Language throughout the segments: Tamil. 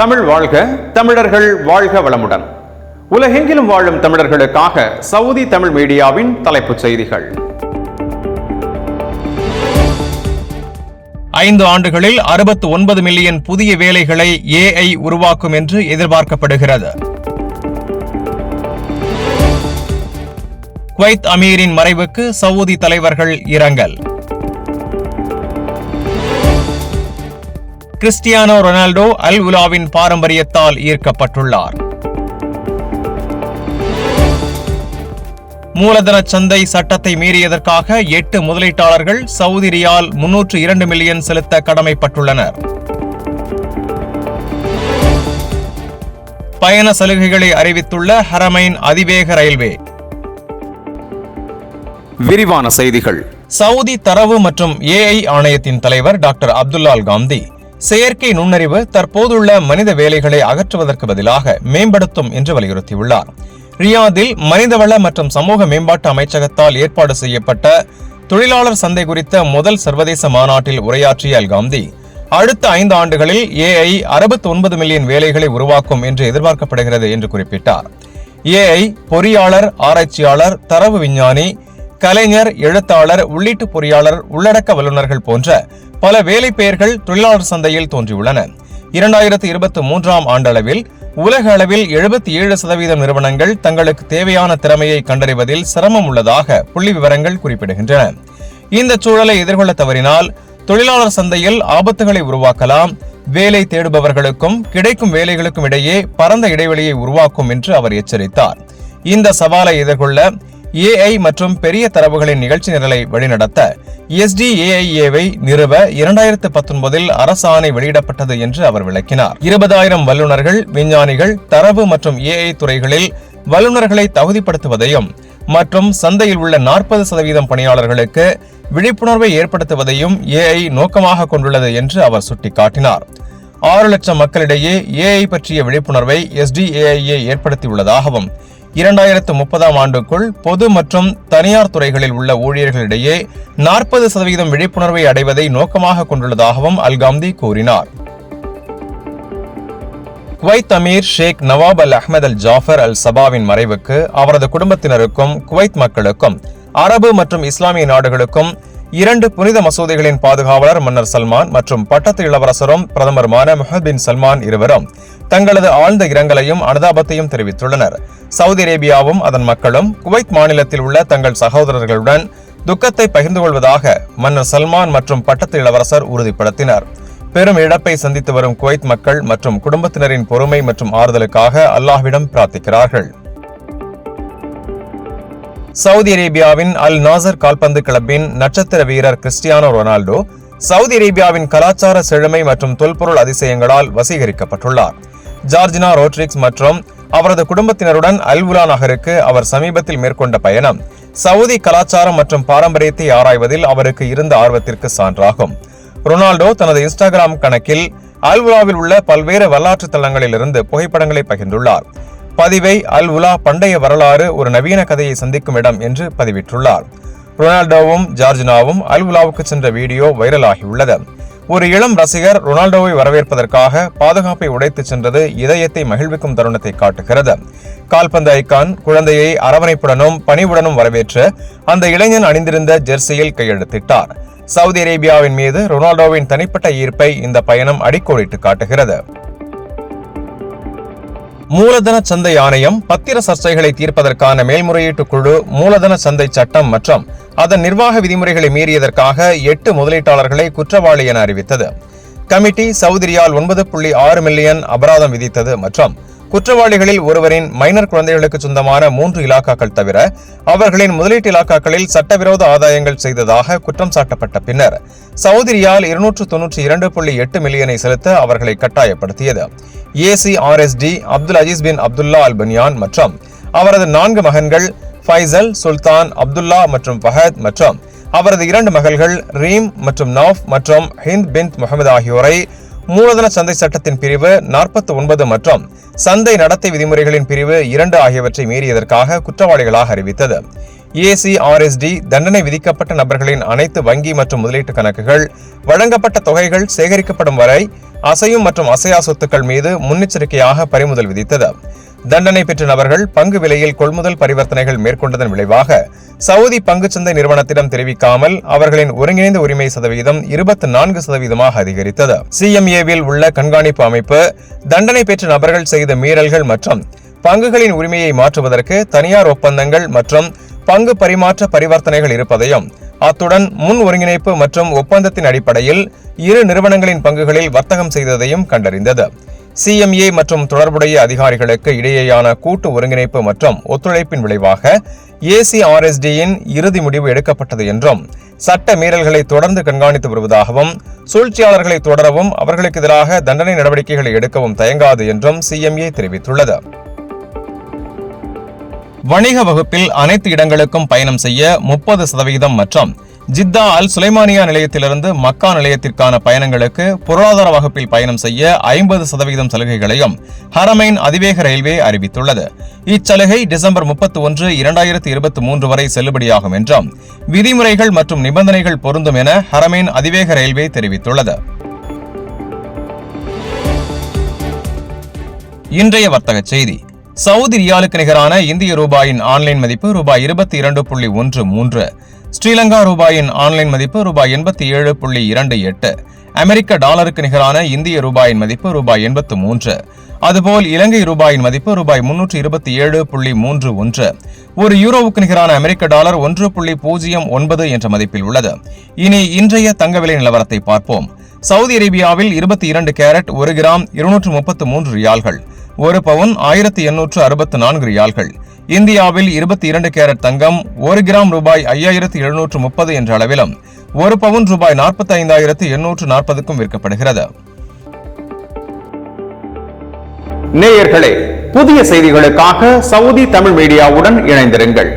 தமிழ் வாழ்க தமிழர்கள் வாழ்க வளமுடன். உலகெங்கிலும் வாழும் தமிழர்களுக்காக சவுதி தமிழ் மீடியாவின் தலைப்புச் செய்திகள். ஐந்து ஆண்டுகளில் அறுபத்து ஒன்பது மில்லியன் புதிய வேலைகளை ஏஐ உருவாக்கும் என்று எதிர்பார்க்கப்படுகிறது. குவைத் அமீரின் மறைவுக்கு சவுதி தலைவர்கள் இரங்கல். கிறிஸ்டியானோ ரொனால்டோ அல் உலாவின் பாரம்பரியத்தால் ஈர்க்கப்பட்டுள்ளார். மூலதன சந்தை சட்டத்தை மீறியதற்காக எட்டு முதலீட்டாளர்கள் சவுதி ரியால் முன்னூற்று இரண்டு மில்லியன் செலுத்த கடமைப்பட்டுள்ளனர். பயண சலுகைகளை அறிவித்துள்ள ஹரமைன் அதிவேக ரயில்வே. விரிவான செய்திகள். சவுதி தரவு மற்றும் ஏஐ ஆணையத்தின் தலைவர் டாக்டர் அப்துல்லால் காந்தி. செயற்கை நுண்ணறிவு தற்போதுள்ள மனித வேலைகளை அகற்றுவதற்கு பதிலாக மேம்படுத்தும் என்று வலியுறுத்தியுள்ளார். ரியாதில் மனிதவள மற்றும் சமூக மேம்பாட்டு அமைச்சகத்தால் ஏற்பாடு செய்யப்பட்ட தொழிலாளர் சந்தை குறித்த முதல் சர்வதேச மாநாட்டில் உரையாற்றிய அல்காந்தி அடுத்த ஐந்து ஆண்டுகளில் ஏஐ அறுபத்தி ஒன்பது மில்லியன் வேலைகளை உருவாக்கும் என்று எதிர்பார்க்கப்படுகிறது என்று குறிப்பிட்டார். ஏஐ பொறியாளர் ஆராய்ச்சியாளர் தரவு விஞ்ஞானி கலைஞர் எழுத்தாளர் உள்ளீட்டு பொறியாளர் உள்ளடக்க வல்லுநர்கள் போன்ற பல வேலை பெயர்கள் தொழிலாளர் சந்தையில் தோன்றியுள்ளன. இரண்டாயிரத்து இருபத்தி மூன்றாம் ஆண்டளவில் உலக அளவில் எழுபத்தி ஏழு சதவீதம் நிறுவனங்கள் தங்களுக்கு தேவையான திறமையை கண்டறிவதில் சிரமம் உள்ளதாக புள்ளி விவரங்கள் குறிப்பிடுகின்றன. இந்த சூழலை எதிர்கொள்ள தவறினால் தொழிலாளர் சந்தையில் ஆபத்துகளை உருவாக்கலாம் வேலை தேடுபவர்களுக்கும் கிடைக்கும் வேலைகளுக்கும் இடையே பரந்த இடைவெளியை உருவாக்கும் என்று அவர் எச்சரித்தார். இந்த சவாலை எதிர்கொள்ள ஏஐ மற்றும் பெரிய தரவுகளின் நிகழ்ச்சி நிரலை வழிநடத்த எஸ்டிஏஐஏவை நிறுவ இரண்டாயிரத்து பத்தொன்பதில் அரசாணை வெளியிடப்பட்டது என்று அவர் விளக்கினார். இருபதாயிரம் வல்லுநர்கள் விஞ்ஞானிகள் தரவு மற்றும் ஏஐ துறைகளில் வல்லுநர்களை தகுதிப்படுத்துவதையும் மற்றும் சந்தையில் உள்ள நாற்பது சதவீதம் பணியாளர்களுக்கு விழிப்புணர்வை ஏற்படுத்துவதையும் ஏஐ நோக்கமாக கொண்டுள்ளது என்று அவர் சுட்டிக்காட்டினார். ஆறு லட்சம் மக்களிடையே ஏஐ பற்றிய விழிப்புணர்வை எஸ்டிஏஐஏ ஏற்படுத்தியுள்ளதாகவும் இரண்டாயிரத்து முப்பதாம் ஆண்டுக்குள் பொது மற்றும் தனியார் துறைகளில் உள்ள ஊழியர்களிடையே நாற்பது சதவீதம் விழிப்புணர்வை அடைவதை நோக்கமாக கொண்டுள்ளதாகவும் அல்காம்தி கூறினார். Kuwait Amir Sheikh Nawaf Al Ahmad Al Jaber Al சபாவின் மறைவுக்கு அவரது குடும்பத்தினருக்கும் குவைத் மக்களுக்கும் அரபு மற்றும் இஸ்லாமிய நாடுகளுக்கும் இரண்டு புனித மசூதிகளின் பாதுகாவலர் மன்னர் சல்மான் மற்றும் பட்டத்து இளவரசரும் பிரதமருமான முஹத் பின் சல்மான் இருவரும் தங்களது ஆழ்ந்த இரங்கலையும் அனுதாபத்தையும் தெரிவித்துள்ளனர். சவுதி அரேபியாவும் அதன் மக்களும் குவைத் மாநிலத்தில் உள்ள தங்கள் சகோதரர்களுடன் துக்கத்தை பகிர்ந்து கொள்வதாக மன்னர் சல்மான் மற்றும் பட்டத்து இளவரசர் உறுதிப்படுத்தினர். பெரும் இழப்பை சந்தித்து வரும் குவைத் மக்கள் மற்றும் குடும்பத்தினரின் பொறுமை மற்றும் ஆறுதலுக்காக அல்லாஹ்விடம் பிரார்த்திக்கிறார்கள். சவுதி அரேபியாவின் அல் நாசர் கால்பந்து கிளப்பின் நட்சத்திர வீரர் கிறிஸ்டியானோ ரொனால்டோ சவுதி அரேபியாவின் கலாச்சார செழுமை மற்றும் தொல்பொருள் அதிசயங்களால் வசீகரிக்கப்பட்டுள்ளார். ஜார்ஜினா ரோட்ரிக்ஸ் மற்றும் அவரது குடும்பத்தினருடன் அல்வுலா நகருக்கு அவர் சமீபத்தில் மேற்கொண்ட பயணம் சவுதி கலாச்சாரம் மற்றும் பாரம்பரியத்தை ஆராய்வதில் அவருக்கு இருந்த ஆர்வத்திற்கு சான்றாகும். ரொனால்டோ தனது இன்ஸ்டாகிராம் கணக்கில் அல்வுலாவில் உள்ள பல்வேறு வரலாற்று தளங்களிலிருந்து புகைப்படங்களை பகிர்ந்துள்ளார். பதிவை அல் உலா பண்டைய வரலாறு ஒரு நவீன கதையை சந்திக்கும் இடம் என்று பதிவிட்டுள்ளார். ரொனால்டோவும் ஜார்ஜினாவும் அல் உலாவுக்கு சென்ற வீடியோ வைரலாகியுள்ளது. ஒரு இளம் ரசிகர் ரொனால்டோவை வரவேற்பதற்காக பாதுகாப்பை உடைத்து சென்றது இதயத்தை மகிழ்விக்கும் தருணத்தை காட்டுகிறது. கால்பந்து ஐக்கான் குழந்தையை அரவணைப்புடனும் பணிவுடனும் வரவேற்று அந்த இளைஞன் அணிந்திருந்த ஜெர்சியில் கையெழுத்திட்டார். சவுதி அரேபியாவின் மீது ரொனால்டோவின் தனிப்பட்ட ஈர்ப்பை இந்த பயணம் அடிக்கோடிட்டு காட்டுகிறது. மூலதன சந்தை ஆணையம் பத்திர சர்ச்சைகளை தீர்ப்பதற்கான மேல்முறையீட்டு குழு மூலதன சந்தை சட்டம் மற்றும் அதன் நிர்வாக விதிமுறைகளை மீறியதற்காக எட்டு முதலீட்டாளர்களை குற்றவாளி என அறிவித்தது. கமிட்டி சவுதிரியால் ஒன்பது புள்ளி ஆறு மில்லியன் அபராதம் விதித்தது மற்றும் குற்றவாளிகளில் ஒருவரின் மைனர் குழந்தைகளுக்கு சொந்தமான மூன்று இலாக்காக்கள் தவிர அவர்களின் முதலீட்டு இலாக்காக்களில் சட்டவிரோத ஆதாயங்கள் செய்ததாக குற்றம் சாட்டப்பட்ட பின்னர் சவுதி ரியால் இருநூற்று தொன்னூற்றி இரண்டு புள்ளி எட்டு மில்லியனை செலுத்த அவர்களை கட்டாயப்படுத்தியது. ஏசி RST Abdul Aziz bin Abdullah Al Baniyan மற்றும் அவரது நான்கு மகன்கள் ஃபைசல் சுல்தான் அப்துல்லா மற்றும் ஃபஹத் மற்றும் அவரது இரண்டு மகள்கள் ரீம் மற்றும் நவ் மற்றும் ஹிந்த் பின் முகமது ஆகியோரை மூலதன சந்தை சட்டத்தின் பிரிவு நாற்பத்தி ஒன்பது மற்றும் சந்தை நடத்தை விதிமுறைகளின் பிரிவு இரண்டு ஆகியவற்றை மீறியதற்காக குற்றவாளிகளாக அறிவித்தது. ஏசிஆர்எஸ்டி தண்டனை விதிக்கப்பட்ட நபர்களின் அனைத்து வங்கி மற்றும் முதலீட்டு கணக்குகள் வழங்கப்பட்ட தொகைகள் சேகரிக்கப்படும் வரை அசையும் மற்றும் அசையா சொத்துக்கள் மீது முன்னெச்சரிக்கையாக பறிமுதல் விதித்தது. தண்டனை பெற்ற நபர்கள் பங்கு விலையில் கொள்முதல் பரிவர்த்தனைகள் மேற்கொண்டதன் விளைவாக சவுதி பங்குச்சந்தை நிறுவனத்திடம் தெரிவிக்காமல் அவர்களின் ஒருங்கிணைந்த உரிமை சதவீதம் இருபத்தி நான்கு சதவீதமாக அதிகரித்தது. சிஎம்ஏவில் உள்ள கண்காணிப்பு அமைப்பு தண்டனை பெற்ற நபர்கள் செய்த மீறல்கள் மற்றும் பங்குகளின் உரிமையை மாற்றுவதற்கு தனியார் ஒப்பந்தங்கள் மற்றும் பங்கு பரிமாற்ற பரிவர்த்தனைகள் இருப்பதையும் அத்துடன் முன் ஒருங்கிணைப்பு மற்றும் ஒப்பந்தத்தின் அடிப்படையில் இரு நிறுவனங்களின் பங்குகளில் வர்த்தகம் செய்ததையும் கண்டறிந்தது. சிஎம்ஏ மற்றும் தொடர்புடைய அதிகாரிகளுக்கு இடையேயான கூட்டு ஒருங்கிணைப்பு மற்றும் ஒத்துழைப்பின் விளைவாக ஏசிஆர்எஸ்டியின் இறுதி முடிவு எடுக்கப்பட்டது என்றும் சட்ட மீறல்களை தொடர்ந்து கண்காணித்து வருவதாகவும் சூழ்ச்சியாளர்களை தொடரவும் அவர்களுக்கு எதிராக தண்டனை நடவடிக்கைகளை எடுக்கவும் தயங்காது என்றும் சிஎம்ஏ தெரிவித்துள்ளது. வணிக வகுப்பில் அனைத்து இடங்களுக்கும் பயணம் செய்ய முப்பது சதவீதம் மற்றும் ஜித்தா அல் சுலைமானியா நிலையத்திலிருந்து மக்கா நிலையத்திற்கான பயணங்களுக்கு பொருளாதார வகுப்பில் பயணம் செய்ய ஐம்பது சதவிகிதம் சலுகைகளையும் ஹரமைன் அதிவேக ரயில்வே அறிவித்துள்ளது. இச்சலுகை டிசம்பர் முப்பத்தி ஒன்று இரண்டாயிரத்தி இருபத்தி மூன்று வரை செல்லுபடியாகும் என்றும் விதிமுறைகள் மற்றும் நிபந்தனைகள் பொருந்தும் என ஹரமைன் அதிவேக ரயில்வே தெரிவித்துள்ளது. இன்றைய வர்த்தக செய்தி. சவுதி ரியாலுக்கு நிகரான இந்திய ரூபாயின் ஆன்லைன் மதிப்பு ரூபாய் இருபத்தி இரண்டு புள்ளி ஒன்று மூன்று ஸ்ரீலங்கா ரூபாயின் ஆன்லைன் மதிப்பு ரூபாய் எண்பத்தி ஏழு புள்ளி இரண்டு எட்டு அமெரிக்க டாலருக்கு நிகரான இந்திய ரூபாயின் மதிப்பு ரூபாய் எண்பத்து மூன்று அதுபோல் இலங்கை ரூபாயின் மதிப்பு ரூபாய் முன்னூற்று இருபத்தி ஏழு புள்ளி மூன்று ஒன்று ஒரு யூரோவுக்கு நிகரான அமெரிக்க டாலர் ஒன்று புள்ளி பூஜ்ஜியம் ஒன்பது என்ற மதிப்பில் உள்ளது. இனி இன்றைய தங்க விலை நிலவரத்தை பார்ப்போம். சவுதி அரேபியாவில் இருபத்தி இரண்டு கேரட் ஒரு கிராம் இருநூற்று முப்பத்து மூன்று ரியால்கள் ஒரு பவுன் ஆயிரத்தி எண்ணூற்று அறுபத்து நான்கு ரியால்கள். இந்தியாவில் இருபத்தி இரண்டு கேரட் தங்கம் ஒரு கிராம் ரூபாய் ஐயாயிரத்து எழுநூற்று முப்பது என்ற அளவிலும் ஒரு பவுன் ரூபாய் நாற்பத்தி ஐந்தாயிரத்து எண்ணூற்று நாற்பதுக்கும் விற்கப்படுகிறது. நேயர்களே புதிய செய்திகளுக்காக சவுதி தமிழ் மீடியாவுடன் இணைந்திருங்கள்.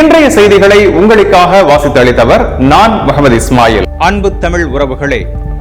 இன்றைய செய்திகளை உங்களுக்காக வாசித்தளித்தவர் நான் முகமது இஸ்மாயில். அன்பு தமிழ் உறவுகளே